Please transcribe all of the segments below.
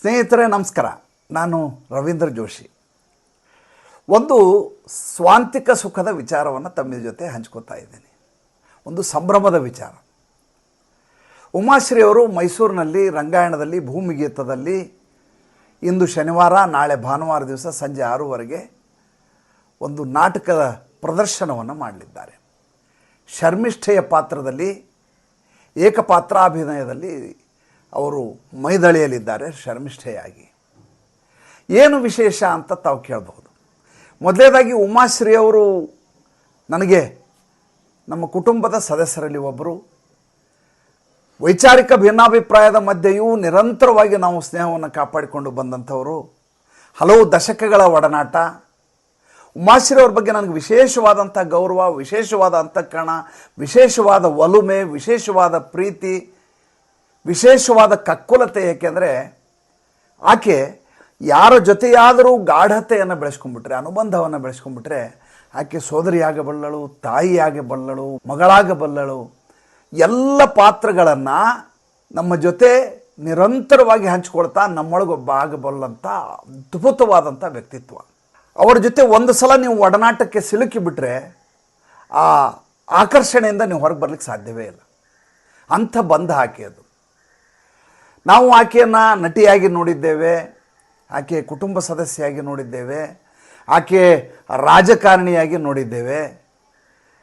ಸ್ನೇಹಿತರೆ, ನಮಸ್ಕಾರ. ನಾನು ರವೀಂದ್ರ ಜೋಶಿ. ಒಂದು ಸ್ವಾಂತಿಕ ಸುಖದ ವಿಚಾರವನ್ನು ತಮ್ಮ ಜೊತೆ ಹಂಚ್ಕೋತಾ ಇದ್ದೀನಿ. ಒಂದು ಸಂಭ್ರಮದ ವಿಚಾರ. ಉಮಾಶ್ರೀ ಅವರು ಮೈಸೂರಿನಲ್ಲಿ, ರಂಗಾಯಣದಲ್ಲಿ, ಭೂಮಿಗೀತದಲ್ಲಿ ಇಂದು ಶನಿವಾರ, ನಾಳೆ ಭಾನುವಾರ ದಿವಸ ಸಂಜೆ ಆರೂವರೆಗೆ ಒಂದು ನಾಟಕದ ಪ್ರದರ್ಶನವನ್ನು ಮಾಡಲಿದ್ದಾರೆ. ಶರ್ಮಿಷ್ಠೆಯ ಪಾತ್ರದಲ್ಲಿ, ಏಕಪಾತ್ರಾಭಿನಯದಲ್ಲಿ ಅವರು ಮೈದಳೆಯಲ್ಲಿದ್ದಾರೆ ಶರ್ಮಿಷ್ಠೆಯಾಗಿ. ಏನು ವಿಶೇಷ ಅಂತ ತಾವು ಕೇಳಬಹುದು. ಮೊದಲನೇದಾಗಿ ಉಮಾಶ್ರೀ ಅವರು ನನಗೆ ನಮ್ಮ ಕುಟುಂಬದ ಸದಸ್ಯರಲ್ಲಿ ಒಬ್ಬರು. ವೈಚಾರಿಕ ಭಿನ್ನಾಭಿಪ್ರಾಯದ ಮಧ್ಯೆಯೂ ನಿರಂತರವಾಗಿ ನಾವು ಸ್ನೇಹವನ್ನು ಕಾಪಾಡಿಕೊಂಡು ಬಂದಂಥವರು. ಹಲವು ದಶಕಗಳ ಒಡನಾಟ. ಉಮಾಶ್ರೀ ಅವ್ರ ಬಗ್ಗೆ ನನಗೆ ವಿಶೇಷವಾದಂಥ ಗೌರವ, ವಿಶೇಷವಾದ ಅಂತಃಕರಣ, ವಿಶೇಷವಾದ ಒಲುಮೆ, ವಿಶೇಷವಾದ ಪ್ರೀತಿ ವಿಶೇಷವಾದ ಕಕ್ಕುಲತೆ ಏಕೆಂದರೆ ಆಕೆ ಯಾರ ಜೊತೆಯಾದರೂ ಗಾಢತೆಯನ್ನು ಬೆಳೆಸ್ಕೊಂಡ್ಬಿಟ್ರೆ, ಅನುಬಂಧವನ್ನು ಬೆಳೆಸ್ಕೊಂಡ್ಬಿಟ್ರೆ, ಆಕೆ ಸೋದರಿಯಾಗಬಲ್ಲಳು ತಾಯಿಯಾಗಬಲ್ಲಳು ಮಗಳಾಗಬಲ್ಲಳು ಎಲ್ಲ ಪಾತ್ರಗಳನ್ನು ನಮ್ಮ ಜೊತೆ ನಿರಂತರವಾಗಿ ಹಂಚ್ಕೊಳ್ತಾ ನಮ್ಮೊಳಗೊಬ್ಬ ಆಗಬಲ್ಲಂಥ ಅದ್ಭುತವಾದಂಥ ವ್ಯಕ್ತಿತ್ವ. ಅವರ ಜೊತೆ ಒಂದು ಸಲ ನೀವು ಒಡನಾಟಕ್ಕೆ ಸಿಲುಕಿಬಿಟ್ರೆ, ಆ ಆಕರ್ಷಣೆಯಿಂದ ನೀವು ಹೊರಗೆ ಬರ್ಲಿಕ್ಕೆ ಸಾಧ್ಯವೇ ಇಲ್ಲ. ಅಂಥ ಬಂಧ ಹಾಕಿ ಅದು. ನಾವು ಆಕೆಯನ್ನು ನಟಿಯಾಗಿ ನೋಡಿದ್ದೇವೆ, ಆಕೆ ಕುಟುಂಬ ಸದಸ್ಯೆಯಾಗಿ ನೋಡಿದ್ದೇವೆ, ಆಕೆ ರಾಜಕಾರಣಿಯಾಗಿ ನೋಡಿದ್ದೇವೆ,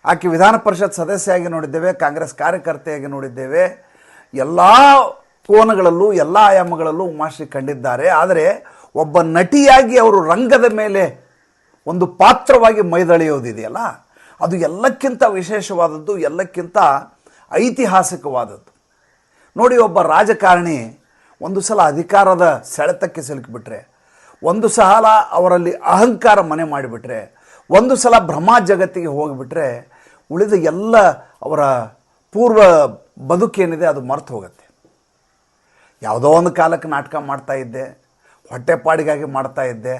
ಆಕೆ ವಿಧಾನ ಪರಿಷತ್ ಸದಸ್ಯೆಯಾಗಿ ನೋಡಿದ್ದೇವೆ, ಕಾಂಗ್ರೆಸ್ ಕಾರ್ಯಕರ್ತೆಯಾಗಿ ನೋಡಿದ್ದೇವೆ. ಎಲ್ಲ ಕೋನಗಳಲ್ಲೂ, ಎಲ್ಲ ಆಯಾಮಗಳಲ್ಲೂ ಉಮಾಶ್ರೀ ಕಂಡಿದ್ದಾರೆ. ಆದರೆ ಒಬ್ಬ ನಟಿಯಾಗಿ ಅವರು ರಂಗದ ಮೇಲೆ ಒಂದು ಪಾತ್ರವಾಗಿ ಮೈದಳೆಯೋದಿದೆಯಲ್ಲ, ಅದು ಎಲ್ಲಕ್ಕಿಂತ ವಿಶೇಷವಾದದ್ದು, ಎಲ್ಲಕ್ಕಿಂತ ಐತಿಹಾಸಿಕವಾದದ್ದು. ನೋಡಿ ಒಬ್ಬ ರಾಜಕಾರಣಿ ಒಂದು ಸಲ ಅಧಿಕಾರದ ಸೆಳೆತಕ್ಕೆ ಸಿಲುಕಿಬಿಟ್ರೆ, ಒಂದು ಸಲ ಅವರಲ್ಲಿ ಅಹಂಕಾರ ಮನೆ ಮಾಡಿಬಿಟ್ರೆ, ಒಂದು ಸಲ ಭ್ರಮಾ ಜಗತ್ತಿಗೆ ಹೋಗಿಬಿಟ್ರೆ, ಉಳಿದ ಎಲ್ಲ ಅವರ ಪೂರ್ವ ಬದುಕೇನಿದೆ ಅದು ಮರೆತು ಹೋಗುತ್ತೆ. ಯಾವುದೋ ಒಂದು ಕಾಲಕ್ಕೆ ನಾಟಕ ಮಾಡ್ತಾ ಇದ್ದೆ, ಹೊಟ್ಟೆಪಾಡಿಗಾಗಿ ಮಾಡ್ತಾ ಇದ್ದೆ,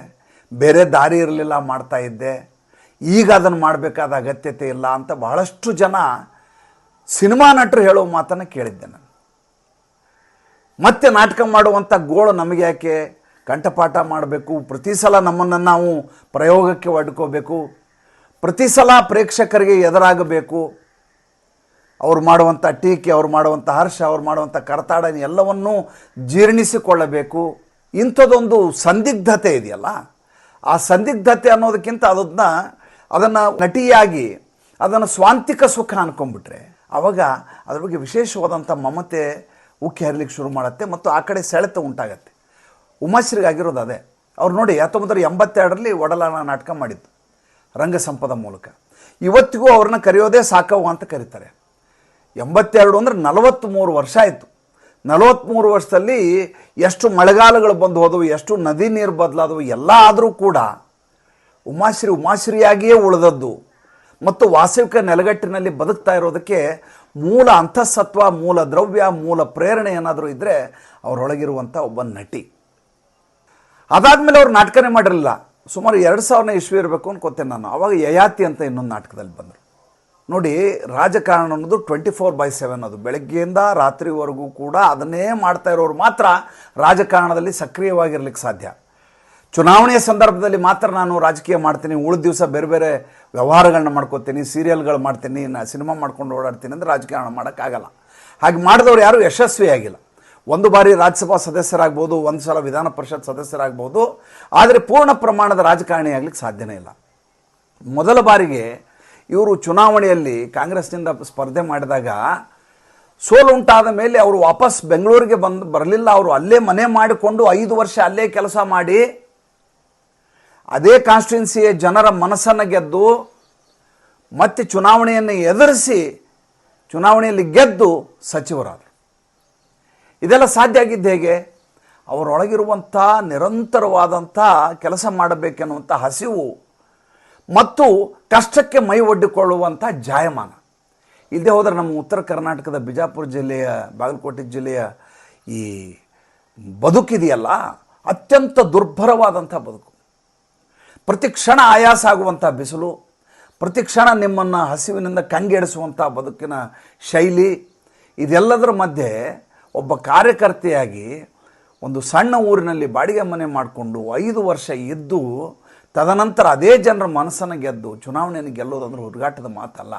ಬೇರೆ ದಾರಿ ಇರಲಿಲ್ಲ ಮಾಡ್ತಾ ಇದ್ದೆ, ಈಗ ಅದನ್ನು ಮಾಡಬೇಕಾದ ಅಗತ್ಯತೆ ಇಲ್ಲ ಅಂತ ಬಹಳಷ್ಟು ಜನ ಸಿನಿಮಾ ನಟರು ಹೇಳೋ ಮಾತನ್ನು ಕೇಳಿದ್ದೆ ನಾನು. ಮತ್ತೆ ನಾಟಕ ಮಾಡುವಂಥ ಗೋಳು ನಮಗೆ ಯಾಕೆ? ಕಂಠಪಾಠ ಮಾಡಬೇಕು, ಪ್ರತಿ ಸಲ ನಮ್ಮನ್ನು ನಾವು ಪ್ರಯೋಗಕ್ಕೆ ಒಡ್ಕೋಬೇಕು, ಪ್ರತಿ ಸಲ ಪ್ರೇಕ್ಷಕರಿಗೆ ಎದುರಾಗಬೇಕು. ಅವ್ರು ಮಾಡುವಂಥ ಟೀಕೆ, ಅವ್ರು ಮಾಡುವಂಥ ಹರ್ಷ, ಅವ್ರು ಮಾಡುವಂಥ ಕರತಾಡ ಎಲ್ಲವನ್ನೂ ಜೀರ್ಣಿಸಿಕೊಳ್ಳಬೇಕು. ಇಂಥದ್ದೊಂದು ಸಂದಿಗ್ಧತೆ ಇದೆಯಲ್ಲ? ಆ ಸಂದಿಗ್ಧತೆ ಅನ್ನೋದಕ್ಕಿಂತ ಅದನ್ನ, ಅದನ್ನು ನಟಿಯಾಗಿ, ಅದನ್ನು ಸ್ವಾಂತಿಕ ಸುಖ ಅನ್ಕೊಂಡ್ಬಿಟ್ರೆ ಆವಾಗ ಅದ್ರ ಬಗ್ಗೆ ವಿಶೇಷವಾದಂಥ ಮಮತೆ ಉಕ್ಕಿ ಹರಿಲಿಕ್ಕೆ ಶುರು ಮಾಡುತ್ತೆ ಮತ್ತು ಆ ಕಡೆ ಸೆಳೆತ ಉಂಟಾಗತ್ತೆ. ಉಮಾಶ್ರೀಗಾಗಿರೋದು ಅದೇ. ಅವ್ರು ನೋಡಿ ಹತ್ತೊಂಬತ್ತರ ಎಂಬತ್ತೆರಡರಲ್ಲಿ ಒಡಲಾನ ನಾಟಕ ಮಾಡಿದ್ದು ರಂಗಸಂಪದ ಮೂಲಕ. ಇವತ್ತಿಗೂ ಅವ್ರನ್ನ ಕರೆಯೋದೇ ಸಾಕವು ಅಂತ ಕರೀತಾರೆ. ಎಂಬತ್ತೆರಡು ಅಂದರೆ ನಲವತ್ತ್ಮೂರು ವರ್ಷ ಆಯಿತು. ನಲವತ್ತ್ಮೂರು ವರ್ಷದಲ್ಲಿ ಎಷ್ಟು ಮಳೆಗಾಲಗಳು ಬಂದು ಹೋದವು, ಎಷ್ಟು ನದಿ ನೀರು ಬದಲಾದವು, ಎಲ್ಲ ಆದರೂ ಕೂಡ ಉಮಾಶ್ರೀ ಉಮಾಶ್ರೀಯಾಗಿಯೇ ಉಳಿದದ್ದು. ಮತ್ತು ವಾಸವಿಕ ನೆಲಗಟ್ಟಿನಲ್ಲಿ ಬದುಕ್ತಾ ಇರೋದಕ್ಕೆ ಮೂಲ ಅಂತಃಸತ್ವ, ಮೂಲ ದ್ರವ್ಯ, ಮೂಲ ಪ್ರೇರಣೆ ಏನಾದರೂ ಇದ್ದರೆ ಅವರೊಳಗಿರುವಂಥ ಒಬ್ಬ ನಟಿ. ಅದಾದಮೇಲೆ ಅವ್ರು ನಾಟಕನೇ ಮಾಡಿರಲಿಲ್ಲ. ಸುಮಾರು ಎರಡು ಸಾವಿರನೇ ಇಸ್ವಿ ಇರಬೇಕು ಅನ್ಕೋತೇನೆ ನಾನು. ಅವಾಗ ಯಯಾತಿ ಅಂತ ಇನ್ನೊಂದು ನಾಟಕದಲ್ಲಿ ಬಂದರು. ನೋಡಿ, ರಾಜಕಾರಣ ಅನ್ನೋದು ಟ್ವೆಂಟಿ ಫೋರ್ ಬೈ ಸೆವೆನ್ ಅದು. ಬೆಳಗ್ಗೆಯಿಂದ ರಾತ್ರಿವರೆಗೂ ಕೂಡ ಅದನ್ನೇ ಮಾಡ್ತಾ ಇರೋರು ಮಾತ್ರ ರಾಜಕಾರಣದಲ್ಲಿ ಸಕ್ರಿಯವಾಗಿರ್ಲಿಕ್ಕೆ ಸಾಧ್ಯ. ಚುನಾವಣೆಯ ಸಂದರ್ಭದಲ್ಲಿ ಮಾತ್ರ ನಾನು ರಾಜಕೀಯ ಮಾಡ್ತೀನಿ, ಉಳಿದ ದಿವಸ ಬೇರೆ ಬೇರೆ ವ್ಯವಹಾರಗಳನ್ನ ಮಾಡ್ಕೋತೀನಿ ಸೀರಿಯಲ್ಗಳು ಮಾಡ್ತೀನಿ, ನಾ ಸಿನಿಮಾ ಮಾಡ್ಕೊಂಡು ಓಡಾಡ್ತೀನಿ ಅಂದರೆ ರಾಜಕಾರಣ ಮಾಡೋಕ್ಕಾಗಲ್ಲ. ಹಾಗೆ ಮಾಡಿದವರು ಯಾರೂ ಯಶಸ್ವಿಯಾಗಿಲ್ಲ. ಒಂದು ಬಾರಿ ರಾಜ್ಯಸಭಾ ಸದಸ್ಯರಾಗ್ಬೋದು, ಒಂದು ಸಲ ವಿಧಾನ ಪರಿಷತ್ ಸದಸ್ಯರಾಗ್ಬೋದು, ಆದರೆ ಪೂರ್ಣ ಪ್ರಮಾಣದ ರಾಜಕಾರಣಿ ಆಗ್ಲಿಕ್ಕೆ ಸಾಧ್ಯನೇ ಇಲ್ಲ. ಮೊದಲ ಬಾರಿಗೆ ಇವರು ಚುನಾವಣೆಯಲ್ಲಿ ಕಾಂಗ್ರೆಸ್ನಿಂದ ಸ್ಪರ್ಧೆ ಮಾಡಿದಾಗ ಸೋಲುಂಟಾದ ಮೇಲೆ ಅವರು ವಾಪಸ್ ಬೆಂಗಳೂರಿಗೆ ಬಂದು, ಬರಲಿಲ್ಲ. ಅವರು ಅಲ್ಲೇ ಮನೆ ಮಾಡಿಕೊಂಡು ಐದು ವರ್ಷ ಅಲ್ಲೇ ಕೆಲಸ ಮಾಡಿ ಅದೇ ಕಾನ್ಸ್ಟಿಟ್ಯುನ್ಸಿಯ ಜನರ ಮನಸ್ಸನ್ನು ಗೆದ್ದು, ಮತ್ತೆ ಚುನಾವಣೆಯನ್ನು ಎದುರಿಸಿ ಚುನಾವಣೆಯಲ್ಲಿ ಗೆದ್ದು ಸಚಿವರಾದರು. ಇದೆಲ್ಲ ಸಾಧ್ಯ ಆಗಿದ್ದು ಹೇಗೆ? ಅವರೊಳಗಿರುವಂಥ ನಿರಂತರವಾದಂಥ ಕೆಲಸ ಮಾಡಬೇಕೆನ್ನುವಂಥ ಹಸಿವು ಮತ್ತು ಕಷ್ಟಕ್ಕೆ ಮೈ ಒಡ್ಡಿಕೊಳ್ಳುವಂಥ ಜಾಯಮಾನ. ಇಲ್ಲದೆ ಹೋದರೆ ನಮ್ಮ ಉತ್ತರ ಕರ್ನಾಟಕದ ಬಿಜಾಪುರ ಜಿಲ್ಲೆಯ, ಬಾಗಲಕೋಟೆ ಜಿಲ್ಲೆಯ ಈ ಬದುಕಿದೆಯಲ್ಲ, ಅತ್ಯಂತ ದುರ್ಭರವಾದಂಥ ಬದುಕು. ಪ್ರತಿ ಕ್ಷಣ ಆಯಾಸ ಆಗುವಂಥ ಬಿಸಿಲು, ಪ್ರತಿ ಕ್ಷಣ ನಿಮ್ಮನ್ನು ಹಸಿವಿನಿಂದ ಕಂಗೆಡಿಸುವಂಥ ಬದುಕಿನ ಶೈಲಿ, ಇದೆಲ್ಲದರ ಮಧ್ಯೆ ಒಬ್ಬ ಕಾರ್ಯಕರ್ತೆಯಾಗಿ ಒಂದು ಸಣ್ಣ ಊರಿನಲ್ಲಿ ಬಾಡಿಗೆ ಮನೆ ಮಾಡಿಕೊಂಡು ಐದು ವರ್ಷ ಇದ್ದು, ತದನಂತರ ಅದೇ ಜನರ ಮನಸ್ಸನ್ನು ಗೆದ್ದು ಚುನಾವಣೆಯನ್ನು ಗೆಲ್ಲೋದಂದ್ರೆ ಹುಡುಗಾಟದ ಮಾತಲ್ಲ.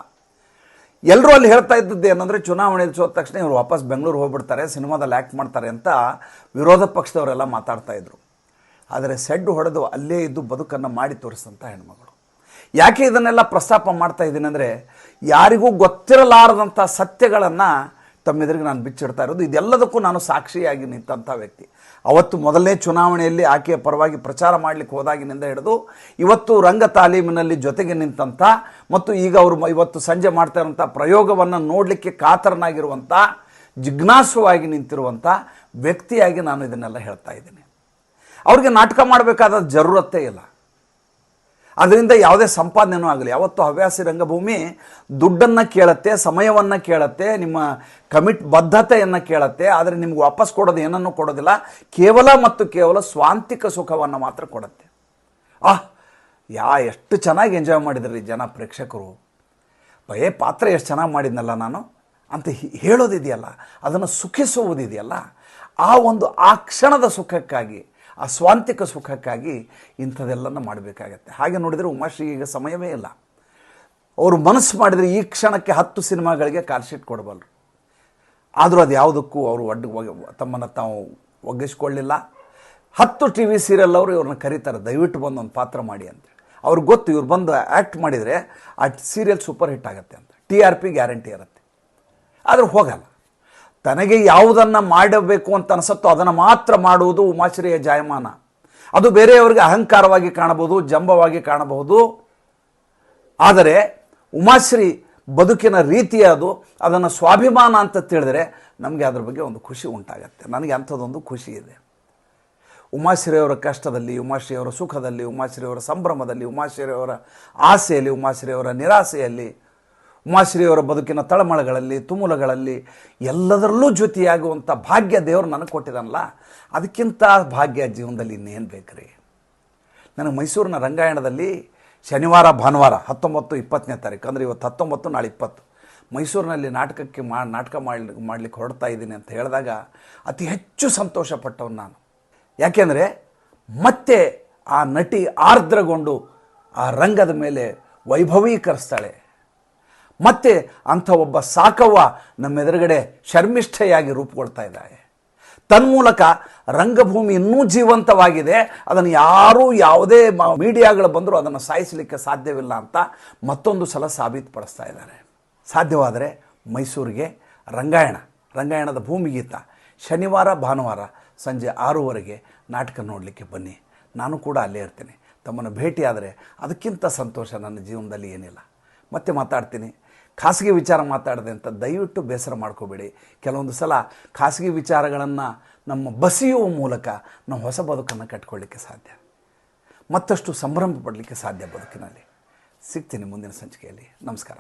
ಎಲ್ಲರೂ ಅಲ್ಲಿ ಹೇಳ್ತಾ ಇದ್ದದ್ದು ಏನಂದರೆ ಚುನಾವಣೆ ಸೋದ ತಕ್ಷಣ ಇವರು ವಾಪಸ್ ಬೆಂಗಳೂರು ಹೋಗ್ಬಿಡ್ತಾರೆ, ಸಿನಿಮಾದಲ್ಲಿ ಆ್ಯಕ್ಟ್ ಮಾಡ್ತಾರೆ ಅಂತ ವಿರೋಧ ಪಕ್ಷದವರೆಲ್ಲ ಮಾತಾಡ್ತಾ ಇದ್ರು. ಆದರೆ ಸೆಡ್ಡು ಹೊಡೆದು ಅಲ್ಲೇ ಇದ್ದು ಬದುಕನ್ನು ಮಾಡಿ ತೋರಿಸಿದಂಥ ಹೆಣ್ಮಗಳು. ಯಾಕೆ ಇದನ್ನೆಲ್ಲ ಪ್ರಸ್ತಾಪ ಮಾಡ್ತಾ ಇದ್ದೀನಿ ಅಂದರೆ, ಯಾರಿಗೂ ಗೊತ್ತಿರಲಾರದಂಥ ಸತ್ಯಗಳನ್ನು ತಮ್ಮೆದುರಿಗೆ ನಾನು ಬಿಚ್ಚಿಡ್ತಾ ಇರೋದು. ಇದೆಲ್ಲದಕ್ಕೂ ನಾನು ಸಾಕ್ಷಿಯಾಗಿ ನಿಂತಂಥ ವ್ಯಕ್ತಿ. ಅವತ್ತು ಮೊದಲನೇ ಚುನಾವಣೆಯಲ್ಲಿ ಆಕೆಯ ಪರವಾಗಿ ಪ್ರಚಾರ ಮಾಡಲಿಕ್ಕೆ ಹೋದಾಗಿನಿಂದ ಹಿಡಿದು, ಇವತ್ತು ರಂಗ ತಾಲೀಮಿನಲ್ಲಿ ಜೊತೆಗೆ ನಿಂತಂಥ ಮತ್ತು ಈಗ ಅವರು ಇವತ್ತು ಸಂಜೆ ಮಾಡ್ತಾ ಇರುವಂಥ ಪ್ರಯೋಗವನ್ನು ನೋಡಲಿಕ್ಕೆ ಕಾತರನಾಗಿರುವಂಥ, ಜಿಜ್ಞಾಸುವಾಗಿ ನಿಂತಿರುವಂಥ ವ್ಯಕ್ತಿಯಾಗಿ ನಾನು ಇದನ್ನೆಲ್ಲ ಹೇಳ್ತಾ ಇದ್ದೀನಿ. ಅವ್ರಿಗೆ ನಾಟಕ ಮಾಡಬೇಕಾದ ಜರೂರತ್ತೇ ಇಲ್ಲ. ಅದರಿಂದ ಯಾವುದೇ ಸಂಪಾದನೆಯೂ ಆಗಲಿ. ಯಾವತ್ತು ಹವ್ಯಾಸಿ ರಂಗಭೂಮಿ ದುಡ್ಡನ್ನು ಕೇಳತ್ತೆ, ಸಮಯವನ್ನು ಕೇಳತ್ತೆ, ನಿಮ್ಮ ಕಮಿಟ್ ಬದ್ಧತೆಯನ್ನು ಕೇಳತ್ತೆ, ಆದರೆ ನಿಮ್ಗೆ ವಾಪಸ್ ಕೊಡೋದು ಏನನ್ನು ಕೊಡೋದಿಲ್ಲ. ಕೇವಲ ಮತ್ತು ಕೇವಲ ಸ್ವಾಂತಿಕ ಸುಖವನ್ನು ಮಾತ್ರ ಕೊಡುತ್ತೆ. ಆಹ್, ಯಾ ಎಷ್ಟು ಚೆನ್ನಾಗಿ ಎಂಜಾಯ್ ಮಾಡಿದ್ರಿ ಜನ ಪ್ರೇಕ್ಷಕರು. ಭಯ ಪಾತ್ರ ಎಷ್ಟು ಚೆನ್ನಾಗಿ ಮಾಡಿದ್ನಲ್ಲ ನಾನು? ಅಂತ ಹೇಳೋದಿದೆಯಲ್ಲ. ಅದನ್ನು ಸುಖಿಸುವುದಿದೆಯಲ್ಲ ಆ ಒಂದು ಆ ಕ್ಷಣದ ಸುಖಕ್ಕಾಗಿ ಆ ಸ್ವಾಂತಿಕ ಸುಖಕ್ಕಾಗಿ ಇಂಥದ್ದೆಲ್ಲನ ಮಾಡಬೇಕಾಗತ್ತೆ. ಹಾಗೆ ನೋಡಿದರೆ ಉಮಾಶ್ರೀ ಈಗ ಸಮಯವೇ ಇಲ್ಲ. ಅವರು ಮನಸ್ಸು ಮಾಡಿದರೆ ಈ ಕ್ಷಣಕ್ಕೆ ಹತ್ತು ಸಿನಿಮಾಗಳಿಗೆ ಕಾಲ್ಶೀಟ್ ಕೊಡಬಲ್ಲರು ಆದರೂ ಅದು ಯಾವುದಕ್ಕೂ ಅವರು ಒಡ್ಡು ತಮ್ಮನ್ನು ತಾವು ಒಗ್ಗಿಸ್ಕೊಳ್ಳಿಲ್ಲ. ಹತ್ತು ಟಿ ವಿ ಸೀರಿಯಲ್ ಅವರು ಇವ್ರನ್ನ ಕರೀತಾರೆ, ದಯವಿಟ್ಟು ಬಂದು ಒಂದು ಪಾತ್ರ ಮಾಡಿ ಅಂತ. ಅವ್ರಿಗೆ ಗೊತ್ತು, ಇವ್ರು ಬಂದು ಆ್ಯಕ್ಟ್ ಮಾಡಿದರೆ ಆ ಸೀರಿಯಲ್ ಸೂಪರ್ ಹಿಟ್ ಆಗುತ್ತೆ ಅಂತ. ಟಿ ಆರ್ ಪಿ ಗ್ಯಾರಂಟಿ ಇರುತ್ತೆ. ಆದರೂ ಹೋಗಲ್ಲ. ತನಗೆ ಯಾವುದನ್ನು ಮಾಡಬೇಕು ಅಂತ ಅನಿಸುತ್ತೋ ಅದನ್ನು ಮಾತ್ರ ಮಾಡುವುದು ಉಮಾಶ್ರೀಯ ಜಾಯಮಾನ. ಅದು ಬೇರೆಯವರಿಗೆ ಅಹಂಕಾರವಾಗಿ ಕಾಣಬಹುದು, ಜಂಬವಾಗಿ ಕಾಣಬಹುದು. ಆದರೆ ಉಮಾಶ್ರೀ ಬದುಕಿನ ರೀತಿ ಅದು, ಅದನ್ನು ಸ್ವಾಭಿಮಾನ ಅಂತ ತಿಳಿದರೆ ನಮಗೆ ಅದರ ಬಗ್ಗೆ ಒಂದು ಖುಷಿ ಉಂಟಾಗತ್ತೆ. ನನಗೆ ಅಂಥದ್ದೊಂದು ಖುಷಿ ಇದೆ. ಉಮಾಶ್ರೀಯವರ ಕಷ್ಟದಲ್ಲಿ, ಉಮಾಶ್ರೀಯವರ ಸುಖದಲ್ಲಿ, ಉಮಾಶ್ರೀಯವರ ಸಂಭ್ರಮದಲ್ಲಿ, ಉಮಾಶ್ರೀಯವರ ಆಸೆಯಲ್ಲಿ, ಉಮಾಶ್ರೀಯವರ ನಿರಾಸೆಯಲ್ಲಿ ಉಮಾಶ್ರೀಯವರ ಬದುಕಿನ ತಳಮಳಗಳಲ್ಲಿ, ತುಮುಲಗಳಲ್ಲಿ ಎಲ್ಲದರಲ್ಲೂ ಜೊತೆಯಾಗುವಂಥ ಭಾಗ್ಯ ದೇವರು ನನಗೆ ಕೊಟ್ಟಿದ್ದಾನಲ್ಲ, ಅದಕ್ಕಿಂತ ಭಾಗ್ಯ ಜೀವನದಲ್ಲಿ ಇನ್ನೇನು ಬೇಕ್ರಿ? ನನಗೆ ಮೈಸೂರಿನ ರಂಗಾಯಣದಲ್ಲಿ ಶನಿವಾರ, ಭಾನುವಾರ, ಹತ್ತೊಂಬತ್ತು, ಇಪ್ಪತ್ತನೇ ತಾರೀಕು, ಅಂದರೆ ಇವತ್ತು ಹತ್ತೊಂಬತ್ತು, ನಾಳೆ ಇಪ್ಪತ್ತು, ಮೈಸೂರಿನಲ್ಲಿ ನಾಟಕಕ್ಕೆ ಮಾ, ನಾಟಕ ಮಾಡಲಿ ಮಾಡಲಿಕ್ಕೆ ಹೊರಡ್ತಾ ಇದ್ದೀನಿ ಅಂತ ಹೇಳಿದಾಗ ಅತಿ ಹೆಚ್ಚು ಸಂತೋಷಪಟ್ಟವನು ನಾನು. ಯಾಕೆಂದರೆ ಮತ್ತೆ ಆ ನಟಿ ಆರ್ದ್ರಗೊಂಡು ಆ ರಂಗದ ಮೇಲೆ ವೈಭವೀಕರಿಸ್ತಾಳೆ. ಮತ್ತೆ ಅಂಥ ಒಬ್ಬ ಸಾಕವ್ವ ನಮ್ಮೆದುರುಗಡೆ ಶರ್ಮಿಷ್ಠೆಯಾಗಿ ರೂಪುಗೊಳ್ತಾ ಇದ್ದಾಳೆ. ತನ್ಮೂಲಕ ರಂಗಭೂಮಿ ಇನ್ನೂ ಜೀವಂತವಾಗಿದೆ. ಅದನ್ನು ಯಾರೂ ಯಾವುದೇ ಮೀಡಿಯಾಗಳು ಬಂದರೂ ಅದನ್ನು ಸಾಯಿಸಲಿಕ್ಕೆ ಸಾಧ್ಯವಿಲ್ಲ ಅಂತ ಮತ್ತೊಂದು ಸಲ ಸಾಬೀತುಪಡಿಸ್ತಾ ಇದ್ದಾರೆ. ಸಾಧ್ಯವಾದರೆ ಮೈಸೂರಿಗೆ ರಂಗಾಯಣ, ರಂಗಾಯಣದ ಭೂಮಿಗೀತ ಶನಿವಾರ, ಭಾನುವಾರ ಸಂಜೆ ಆರೂವರೆಗೆ ನಾಟಕ ನೋಡಲಿಕ್ಕೆ ಬನ್ನಿ. ನಾನು ಕೂಡ ಅಲ್ಲೇ ಇರ್ತೀನಿ. ತಮ್ಮನ್ನು ಭೇಟಿಯಾದರೆ ಅದಕ್ಕಿಂತ ಸಂತೋಷ ನನ್ನ ಜೀವನದಲ್ಲಿ ಏನಿಲ್ಲ. ಮತ್ತೆ ಮಾತಾಡ್ತೀನಿ. ಖಾಸಗಿ ವಿಚಾರ ಮಾತಾಡಿದೆ ಅಂತ ದಯವಿಟ್ಟು ಬೇಸರ ಮಾಡ್ಕೋಬೇಡಿ. ಕೆಲವೊಂದು ಸಲ ಖಾಸಗಿ ವಿಚಾರಗಳನ್ನು ನಮ್ಮ ಬಸಿಯುವ ಮೂಲಕ ನಾವು ಹೊಸ ಬದುಕನ್ನು ಕಟ್ಕೊಳ್ಳಿಕ್ಕೆ ಸಾಧ್ಯ. ಮತ್ತಷ್ಟು ಸಂಭ್ರಮ ಪಡಲಿಕ್ಕೆ ಸಾಧ್ಯ ಬದುಕಿನಲ್ಲಿ. ಸಿಗ್ತೀನಿ ಮುಂದಿನ ಸಂಚಿಕೆಯಲ್ಲಿ. ನಮಸ್ಕಾರ.